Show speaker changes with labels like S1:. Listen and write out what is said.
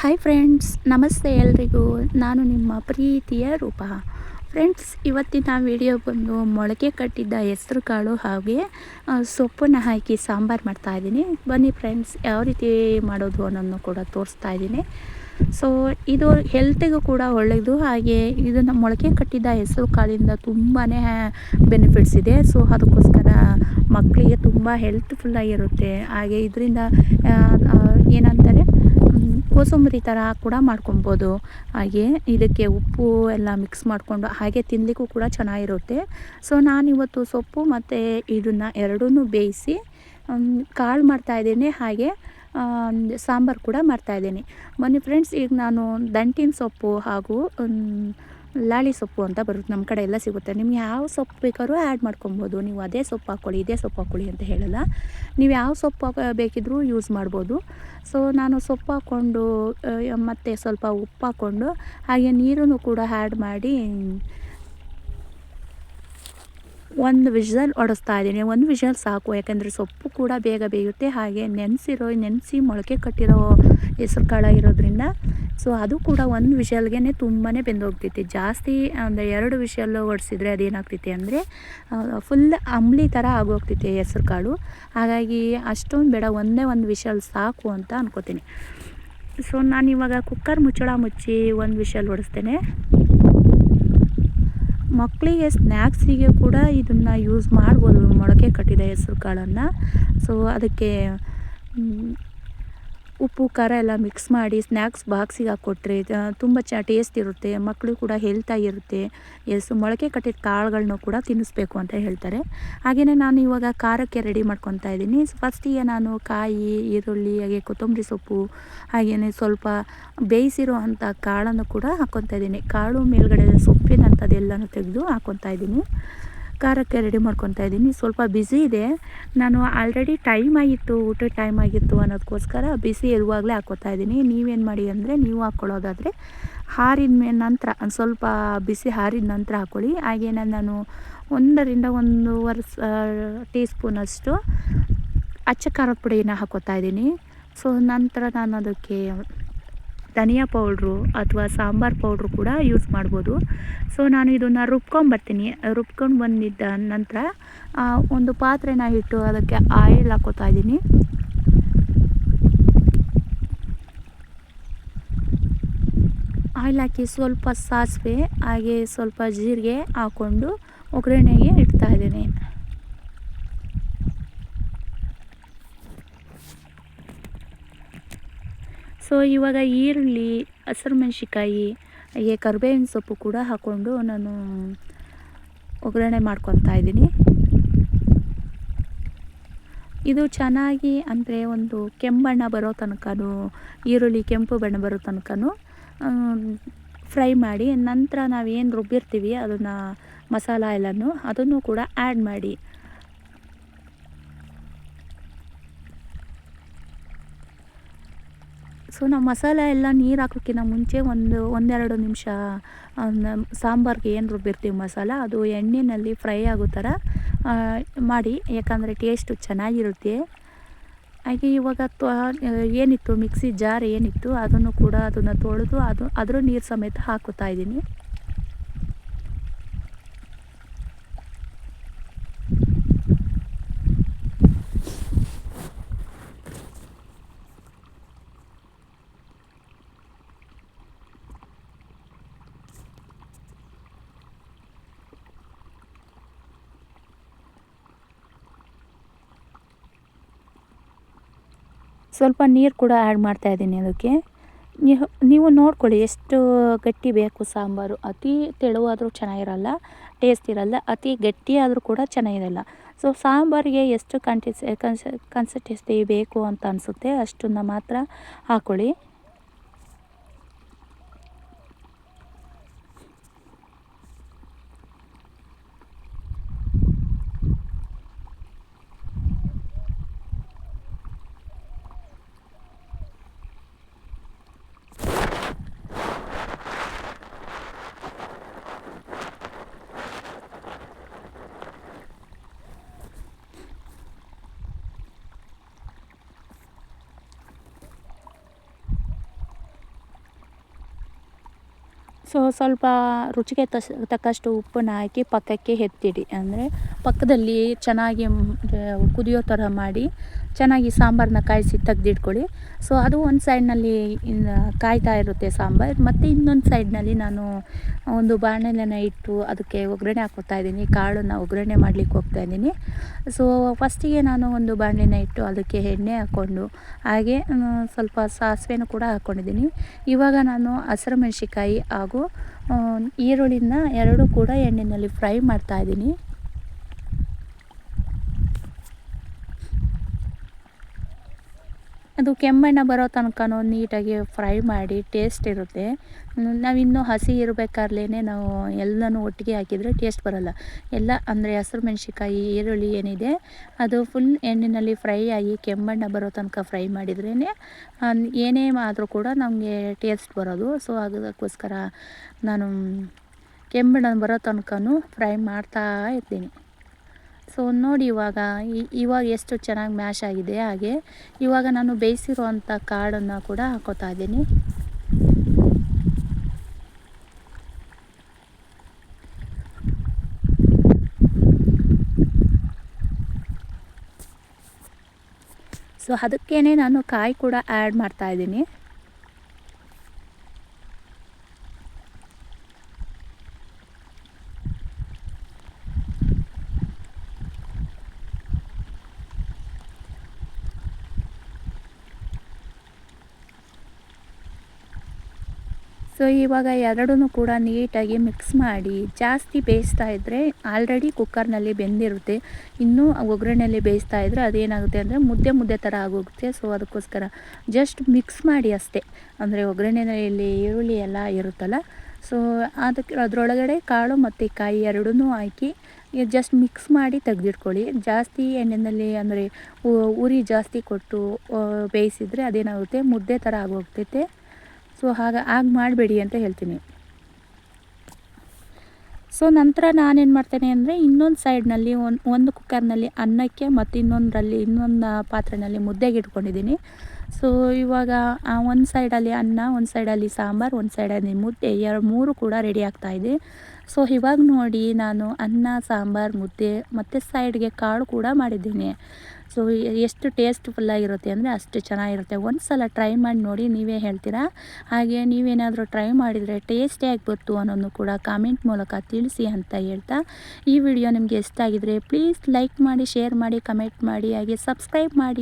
S1: Hi friends ನಮಸ್ತೆ ಎಲ್ರಿಗೂ. ನಾನು ನಿಮ್ಮ ಪ್ರೀತಿಯ ರೂಪ. ಫ್ರೆಂಡ್ಸ್ ಇವತ್ತಿನ ವಿಡಿಯೋ ಬಂದು ಮೊಳಕೆ ಕಟ್ಟಿದ್ದ ಹೆಸರು ಕಾಳು ಹಾಗೆ ಸೊಪ್ಪನ್ನು ಹಾಕಿ ಸಾಂಬಾರು ಮಾಡ್ತಾ ಇದ್ದೀನಿ. ಬನ್ನಿ ಫ್ರೆಂಡ್ಸ್ ಯಾವ ರೀತಿ ಮಾಡೋದು ಅನ್ನೋದನ್ನು ಕೂಡ ತೋರಿಸ್ತಾ ಇದ್ದೀನಿ. ಸೊ ಇದು ಹೆಲ್ತಿಗೂ ಕೂಡ ಒಳ್ಳೆಯದು ಹಾಗೆ ಇದನ್ನು ಮೊಳಕೆ ಕಟ್ಟಿದ್ದ ಹೆಸರು ಕಾಳಿಂದ ತುಂಬಾ ಬೆನಿಫಿಟ್ಸ್ ಇದೆ. ಸೊ ಅದಕ್ಕೋಸ್ಕರ ಮಕ್ಕಳಿಗೆ ತುಂಬ ಹೆಲ್ತ್ಫುಲ್ಲಾಗಿರುತ್ತೆ ಹಾಗೆ ಇದರಿಂದ ಏನಂತಾರೆ? ಕೋಸಂಬರಿ ಥರ ಕೂಡ ಮಾಡ್ಕೊಬೋದು. ಹಾಗೆ ಇದಕ್ಕೆ ಉಪ್ಪು ಎಲ್ಲ ಮಿಕ್ಸ್ ಮಾಡಿಕೊಂಡು ಹಾಗೆ ತಿನ್ನಲಿಕ್ಕೂ ಕೂಡ ಚೆನ್ನಾಗಿರುತ್ತೆ. ಸೊ ನಾನಿವತ್ತು ಸೊಪ್ಪು ಮತ್ತು ಇದನ್ನು ಎರಡೂ ಬೇಯಿಸಿ ಕಾಳು ಮಾಡ್ತಾಯಿದ್ದೀನಿ ಹಾಗೆ ಸಾಂಬಾರು ಕೂಡ ಮಾಡ್ತಾಯಿದ್ದೀನಿ ಬನ್ನಿ ಫ್ರೆಂಡ್ಸ್ ಈಗ ನಾನು ದಂಟಿನ ಸೊಪ್ಪು ಹಾಗೂ ಲಾಳಿ ಸೊಪ್ಪು ಅಂತ ಬರುತ್ತೆ ನಮ್ಮ ಕಡೆ ಎಲ್ಲ ಸಿಗುತ್ತೆ. ನಿಮ್ಗೆ ಯಾವ ಸೊಪ್ಪು ಬೇಕಾದ್ರೂ ಆ್ಯಡ್ ಮಾಡ್ಕೊಬೋದು. ನೀವು ಅದೇ ಸೊಪ್ಪು ಹಾಕ್ಕೊಳ್ಳಿ ಇದೇ ಸೊಪ್ಪು ಹಾಕ್ಕೊಳ್ಳಿ ಅಂತ ಹೇಳಲ್ಲ. ನೀವು ಯಾವ ಸೊಪ್ಪು ಬೇಕಿದ್ರೂ ಯೂಸ್ ಮಾಡ್ಬೋದು. ಸೊ ನಾನು ಸೊಪ್ಪು ಹಾಕ್ಕೊಂಡು ಮತ್ತು ಸ್ವಲ್ಪ ಉಪ್ಪು ಹಾಕ್ಕೊಂಡು ಹಾಗೆ ನೀರನ್ನು ಕೂಡ ಆ್ಯಡ್ ಮಾಡಿ ಒಂದು ವಿಷಲ್ ಒಡಿಸ್ತಾ ಇದ್ದೀನಿ. ಒಂದು ವಿಷಲ್ ಸಾಕು, ಯಾಕಂದರೆ ಸೊಪ್ಪು ಕೂಡ ಬೇಗ ಬೇಯುತ್ತೆ. ಹಾಗೆ ನೆನೆಸಿರೋ, ನೆನೆಸಿ ಮೊಳಕೆ ಕಟ್ಟಿರೋ ಹೆಸ್ರು ಇರೋದ್ರಿಂದ ಸೊ ಅದು ಕೂಡ ಒಂದು ವಿಷಲ್ಗೆ ತುಂಬಾ ಬೆಂದೋಗ್ತೈತಿ. ಜಾಸ್ತಿ ಅಂದರೆ ಎರಡು ವಿಷಲ್ ಒಡಿಸಿದ್ರೆ ಅದೇನಾಗ್ತೈತಿ ಅಂದರೆ ಫುಲ್ ಅಂಬ್ಲಿ ಥರ ಆಗೋಗ್ತೈತಿ ಹೆಸರು ಕಾಳು. ಹಾಗಾಗಿ ಅಷ್ಟೊಂದು ಬೇಡ, ಒಂದೇ ಒಂದು ವಿಷಲ್ ಸಾಕು ಅಂತ ಅನ್ಕೋತೀನಿ. ಸೊ ನಾನು ಇವಾಗ ಕುಕ್ಕರ್ ಮುಚ್ಚಳ ಮುಚ್ಚಿ ಒಂದು ವಿಷಲ್ ಹೊಡೆಸ್ತೇನೆ ಮಕ್ಕಳಿಗೆ ಸ್ನ್ಯಾಕ್ಸಿಗೆ ಕೂಡ ಇದನ್ನು ಯೂಸ್ ಮಾಡ್ಬೋದು. ಮೊಳಕೆ ಕಟ್ಟಿದ ಹೆಸ್ರು ಕಾಳನ್ನು ಸೊ ಅದಕ್ಕೆ ಉಪ್ಪು, ಖಾರ ಎಲ್ಲ ಮಿಕ್ಸ್ ಮಾಡಿ ಸ್ನ್ಯಾಕ್ಸ್ ಬಾಕ್ಸಿಗೆ ಹಾಕ್ಕೊಟ್ರೆ ತುಂಬ ಚ ಟೇಸ್ಟ್ ಇರುತ್ತೆ ಮಕ್ಕಳು ಕೂಡ ಹೆಲ್ತಾಗಿರುತ್ತೆ ಎಸ್ ಮೊಳಕೆ ಕಟ್ಟಿದ ಕಾಳುಗಳನ್ನೂ ಕೂಡ ತಿನ್ನಿಸ್ಬೇಕು ಅಂತ ಹೇಳ್ತಾರೆ. ಹಾಗೆಯೇ ನಾನು ಇವಾಗ ಖಾರಕ್ಕೆ ರೆಡಿ ಮಾಡ್ಕೊತಾ ಇದ್ದೀನಿ. ಫಸ್ಟಿಗೆ ನಾನು ಕಾಯಿ, ಈರುಳ್ಳಿ, ಹಾಗೆ ಕೊತ್ತಂಬರಿ ಸೊಪ್ಪು ಹಾಗೆಯೇ ಸ್ವಲ್ಪ ಬೇಯಿಸಿರೋ ಅಂಥ ಕಾಳನ್ನು ಕೂಡ ಹಾಕ್ಕೊತಾ ಇದ್ದೀನಿ. ಕಾಳು ಮೇಲುಗಡೆ ಸೊಪ್ಪಿನಂಥದ್ದೆಲ್ಲನೂ ತೆಗೆದು ಹಾಕ್ಕೊತಾ ಇದ್ದೀನಿ. ಖಾರಕ್ಕೆ ರೆಡಿ ಮಾಡ್ಕೊತಾ ಇದ್ದೀನಿ. ಸ್ವಲ್ಪ ಬ್ಯುಸಿ ಇದೆ. ನಾನು ಆಲ್ರೆಡಿ ಟೈಮ್ ಆಗಿತ್ತು, ಊಟದ ಟೈಮ್ ಆಗಿತ್ತು ಅನ್ನೋದಕ್ಕೋಸ್ಕರ ಬಿಸಿ ಇರುವಾಗಲೇ ಹಾಕ್ಕೊತಾ ಇದ್ದೀನಿ. ನೀವೇನು ಮಾಡಿ ಅಂದರೆ ನೀವು ಹಾಕ್ಕೊಳ್ಳೋದಾದರೆ ಹಾರಿದ ಮೇ ನಂತರ, ಸ್ವಲ್ಪ ಬಿಸಿ ಹಾರಿದ ನಂತರ ಹಾಕ್ಕೊಳ್ಳಿ ಹಾಗೇನೆ ನಾನು ಒಂದರಿಂದ ಒಂದೂವರೆ ಟೀ ಸ್ಪೂನಷ್ಟು ಅಚ್ಚ ಖಾರದ ಪುಡಿನ ಹಾಕ್ಕೊತಾ ಇದ್ದೀನಿ. ಸೊ ನಂತರ ನಾನು ಅದಕ್ಕೆ ಧನಿಯಾ ಪೌಡ್ರು ಅಥವಾ ಸಾಂಬಾರು ಪೌಡ್ರು ಕೂಡ ಯೂಸ್ ಮಾಡ್ಬೋದು. ಸೊ ನಾನು ಇದನ್ನು ರುಬ್ಕೊಂಬರ್ತೀನಿ ರುಬ್ಕೊಂಡು ಬಂದಿದ್ದ ನಂತರ ಒಂದು ಪಾತ್ರೆನ ಇಟ್ಟು ಅದಕ್ಕೆ ಆಯಿಲ್ ಹಾಕೋತಾ ಇದ್ದೀನಿ. ಆಯಿಲ್ ಹಾಕಿ ಸ್ವಲ್ಪ ಸಾಸಿವೆ, ಹಾಗೆ ಸ್ವಲ್ಪ ಜೀರಿಗೆ ಹಾಕ್ಕೊಂಡು ಒಗ್ಗರಣೆಗೆ ಇಡ್ತಾ ಇದ್ದೀನಿ. ಸೊ ಇವಾಗ ಈರುಳ್ಳಿ, ಹಸಿರು ಮೆಣಸಿಕಾಯಿ ಹಾಗೆ ಕರಿಬೇವಿನ ಸೊಪ್ಪು ಕೂಡ ಹಾಕ್ಕೊಂಡು ನಾನು ಒಗ್ಗರಣೆ ಮಾಡ್ಕೊತಾ ಇದ್ದೀನಿ. ಇದು ಚೆನ್ನಾಗಿ ಅಂದರೆ ಒಂದು ಕೆಂಬಣ್ಣ ಬರೋ ತನಕನೂ, ಈರುಳ್ಳಿ ಕೆಂಪು ಬಣ್ಣ ಬರೋ ತನಕನೂ ಫ್ರೈ ಮಾಡಿ ನಂತರ ನಾವೇನು ರುಬ್ಬಿರ್ತೀವಿ ಅದನ್ನು ಮಸಾಲ ಎಲ್ಲನೂ ಅದನ್ನು ಕೂಡ ಆ್ಯಡ್ ಮಾಡಿ. ಸೊ ನಾವು ಮಸಾಲೆ ಎಲ್ಲ ನೀರು ಹಾಕೋಕ್ಕಿಂತ ಮುಂಚೆ ಒಂದು, ಒಂದೆರಡು ನಿಮಿಷ ಸಾಂಬಾರ್ಗೆ ಏನು ರುಬ್ಬಿರ್ತೀವಿ ಮಸಾಲ, ಅದು ಎಣ್ಣೆಯಲ್ಲಿ ಫ್ರೈ ಆಗೋ ಥರ ಮಾಡಿ. ಯಾಕಂದರೆ ಟೇಸ್ಟು ಚೆನ್ನಾಗಿರುತ್ತೆ. ಹಾಗೆ ಇವಾಗ ತ್ವ, ಏನಿತ್ತು, ಮಿಕ್ಸಿ ಜಾರ್ ಏನಿತ್ತು, ಅದನ್ನು ಕೂಡ ಅದನ್ನು ತೊಳೆದು ಅದು, ಅದರ ನೀರು ಸಮೇತ ಹಾಕೋತಾ ಇದ್ದೀನಿ. ಸ್ವಲ್ಪ ನೀರು ಕೂಡ ಆ್ಯಡ್ ಮಾಡ್ತಾ ಇದ್ದೀನಿ ಅದಕ್ಕೆ. ನೀವು ನೀವು ನೋಡ್ಕೊಳ್ಳಿ ಎಷ್ಟು ಗಟ್ಟಿ ಬೇಕು ಸಾಂಬಾರು. ಅತಿ ತೆಳುವಾದರೂ ಚೆನ್ನಾಗಿರಲ್ಲ ಟೇಸ್ಟ್ ಇರಲ್ಲ, ಅತಿ ಗಟ್ಟಿ ಆದರೂ ಕೂಡ ಚೆನ್ನಾಗಿರಲ್ಲ. ಸೊ ಸಾಂಬಾರಿಗೆ ಎಷ್ಟು ಕಂಟಿಸ್ ಕನ್ಸ ಕನ್ಸಿಸ್ಟೆನ್ಸಿ ಬೇಕು ಅಂತ ಅನಿಸುತ್ತೆ ಅಷ್ಟನ್ನು ಮಾತ್ರ ಹಾಕ್ಕೊಳ್ಳಿ ಸೊ ಸ್ವಲ್ಪ ರುಚಿಗೆ ತಸ್, ತಕ್ಕಷ್ಟು ಉಪ್ಪನ್ನು ಹಾಕಿ ಪಕ್ಕಕ್ಕೆ ಎತ್ತಿಡಿ. ಅಂದರೆ ಪಕ್ಕದಲ್ಲಿ ಚೆನ್ನಾಗಿ ಕುದಿಯೋ ಥರ ಮಾಡಿ. ಚೆನ್ನಾಗಿ ಸಾಂಬಾರನ್ನ ಕಾಯಿಸಿ ತೆಗೆದಿಟ್ಕೊಳ್ಳಿ. ಸೊ ಅದು ಒಂದು ಸೈಡ್ನಲ್ಲಿ ಕಾಯ್ತಾ ಇರುತ್ತೆ ಸಾಂಬಾರು. ಮತ್ತು ಇನ್ನೊಂದು ಸೈಡ್ನಲ್ಲಿ ನಾನು ಒಂದು ಬಾಣಲೆನ ಇಟ್ಟು ಅದಕ್ಕೆ ಒಗ್ಗರಣೆ ಹಾಕೋತಾ ಇದ್ದೀನಿ. ಕಾಳನ್ನು ಒಗ್ಗರಣೆ ಮಾಡಲಿಕ್ಕೆ ಹೋಗ್ತಾ ಇದ್ದೀನಿ. ಸೊ ಫಸ್ಟಿಗೆ ನಾನು ಒಂದು ಬಾಣಲೆನ ಇಟ್ಟು ಅದಕ್ಕೆ ಎಣ್ಣೆ ಹಾಕ್ಕೊಂಡು, ಹಾಗೆ ಸ್ವಲ್ಪ ಸಾಸಿವೆನೂ ಕೂಡ ಹಾಕ್ಕೊಂಡಿದ್ದೀನಿ ಇವಾಗ ನಾನು ಹಸಿರು ಮೆಣಸಿಕಾಯಿ ಹಾಗೂ ಈರುಳ್ಳಿನ ಎರಡೂ ಕೂಡ ಎಣ್ಣೆಯಲ್ಲಿ ಫ್ರೈ ಮಾಡ್ತಾಯಿದ್ದೀನಿ ಅದು ಕೆಮ್ಮಣ್ಣ ಬರೋ ತನಕ ನೀಟಾಗಿ ಫ್ರೈ ಮಾಡಿ ಟೇಸ್ಟ್ ಇರುತ್ತೆ. ನಾವಿನ್ನೂ ಹಸಿ ಇರಬೇಕಾದ್ಲೇ ನಾವು ಎಲ್ಲನೂ ಒಟ್ಟಿಗೆ ಹಾಕಿದರೆ ಟೇಸ್ಟ್ ಬರೋಲ್ಲ. ಎಲ್ಲ ಅಂದರೆ ಹಸಿರು ಮೆಣಸಿಕಾಯಿ ಈರುಳ್ಳಿ ಏನಿದೆ, ಅದು ಫುಲ್ ಎಣ್ಣೆಯಲ್ಲಿ ಫ್ರೈ ಆಗಿ ಕೆಮ್ಮಣ್ಣ ಬರೋ ತನಕ ಫ್ರೈ ಮಾಡಿದ್ರೇ ಏನೇ ಆದರೂ ಕೂಡ ನಮಗೆ ಟೇಸ್ಟ್ ಬರೋದು. ಸೊ ಅದಕ್ಕೋಸ್ಕರ ನಾನು ಕೆಮ್ಮಣ್ಣ ಬರೋ ತನಕನೂ ಫ್ರೈ ಮಾಡ್ತಾ ಇರ್ತೀನಿ ಸೊ ನೋಡಿ ಇವಾಗ ಇವಾಗ ಎಷ್ಟು ಚೆನ್ನಾಗಿ ಮ್ಯಾಶ್ ಆಗಿದೆ ಹಾಗೆ. ಇವಾಗ ನಾನು ಬೇಯಿಸಿರುವಂಥ ಕಾಡನ್ನು ಕೂಡ ಹಾಕೋತಾ ಇದ್ದೀನಿ. ಸೊ ಅದಕ್ಕೇ ನಾನು ಕಾಯಿ ಕೂಡ ಆ್ಯಡ್ ಮಾಡ್ತಾಯಿದ್ದೀನಿ ಸೊ ಇವಾಗ ಎರಡೂ ಕೂಡ ನೀಟಾಗಿ ಮಿಕ್ಸ್ ಮಾಡಿ ಜಾಸ್ತಿ ಬೇಯಿಸ್ತಾ ಇದ್ದರೆ ಆಲ್ರೆಡಿ ಕುಕ್ಕರ್ನಲ್ಲಿ ಬೆಂದಿರುತ್ತೆ. ಇನ್ನೂ ಒಗ್ಗರಣೆಯಲ್ಲಿ ಬೇಯಿಸ್ತಾ ಇದ್ದರೆ ಅದೇನಾಗುತ್ತೆ ಅಂದರೆ ಮುದ್ದೆ ಮುದ್ದೆ ಥರ ಆಗೋಗುತ್ತೆ. ಸೊ ಅದಕ್ಕೋಸ್ಕರ ಜಸ್ಟ್ ಮಿಕ್ಸ್ ಮಾಡಿ ಅಷ್ಟೇ. ಅಂದರೆ ಒಗ್ಗರಣೆಯಲ್ಲಿ ಈರುಳ್ಳಿ ಎಲ್ಲ ಇರುತ್ತಲ್ಲ? ಸೊ ಅದಕ್ಕೆ ಅದರೊಳಗಡೆ ಕಾಳು ಮತ್ತು ಕಾಯಿ ಎರಡೂ ಹಾಕಿ ಜಸ್ಟ್ ಮಿಕ್ಸ್ ಮಾಡಿ ತೆಗೆದಿಟ್ಕೊಳ್ಳಿ. ಜಾಸ್ತಿ ಎಣ್ಣೆನಲ್ಲಿ ಅಂದರೆ ಉರಿ ಜಾಸ್ತಿ ಕೊಟ್ಟು ಬೇಯಿಸಿದರೆ ಅದೇನಾಗುತ್ತೆ? ಮುದ್ದೆ ಥರ ಆಗೋಗ್ತೈತೆ. ಸೊ ಹಾಗೆ ಆಗ ಮಾಡಬೇಡಿ ಅಂತ ಹೇಳ್ತೀನಿ. ಸೊ ನಂತರ ನಾನೇನು ಮಾಡ್ತೇನೆ ಅಂದರೆ ಇನ್ನೊಂದು ಸೈಡ್ನಲ್ಲಿ ಒಂದು ಒಂದು ಕುಕ್ಕರ್ನಲ್ಲಿ ಅನ್ನಕ್ಕೆ ಮತ್ತು ಇನ್ನೊಂದರಲ್ಲಿ ಇನ್ನೊಂದು ಪಾತ್ರೆಯಲ್ಲಿ ಮುದ್ದೆಗೆ ಇಟ್ಕೊಂಡಿದ್ದೀನಿ. ಸೊ ಇವಾಗ ಒಂದು ಸೈಡಲ್ಲಿ ಅನ್ನ, ಒಂದು ಸೈಡಲ್ಲಿ ಸಾಂಬಾರು, ಒಂದು ಸೈಡಲ್ಲಿ ಮುದ್ದೆ ಎರಡು, ಮೂರು ಕೂಡ ರೆಡಿ ಆಗ್ತಾಯಿದೆ ಸೊ ಇವಾಗ ನೋಡಿ ನಾನು ಅನ್ನ, ಸಾಂಬಾರು, ಮುದ್ದೆ ಮತ್ತು ಸೈಡ್ಗೆ ಕಾಳು ಕೂಡ ಮಾಡಿದ್ದೀನಿ. ಸೊ ಎಷ್ಟು ಟೇಸ್ಟ್ಫುಲ್ಲಾಗಿರುತ್ತೆ ಅಂದರೆ ಅಷ್ಟು ಚೆನ್ನಾಗಿರುತ್ತೆ. ಒಂದು ಸಲ ಟ್ರೈ ಮಾಡಿ ನೋಡಿ ನೀವೇ ಹೇಳ್ತೀರಾ? ಹಾಗೆ ನೀವೇನಾದರೂ ಟ್ರೈ ಮಾಡಿದರೆ ಟೇಸ್ಟ್ ಹೇಗೆ ಬರ್ತು ಅನ್ನೋದು ಕೂಡ ಕಾಮೆಂಟ್ ಮೂಲಕ ತಿಳಿಸಿ ಅಂತ ಹೇಳ್ತಾ, ಈ ವಿಡಿಯೋ ನಿಮಗೆ ಇಷ್ಟ ಆಗಿದ್ರೆ ಪ್ಲೀಸ್ ಲೈಕ್ ಮಾಡಿ ಶೇರ್ ಮಾಡಿ ಕಮೆಂಟ್ ಮಾಡಿ, ಹಾಗೆ ಸಬ್ಸ್ಕ್ರೈಬ್ ಮಾಡಿ.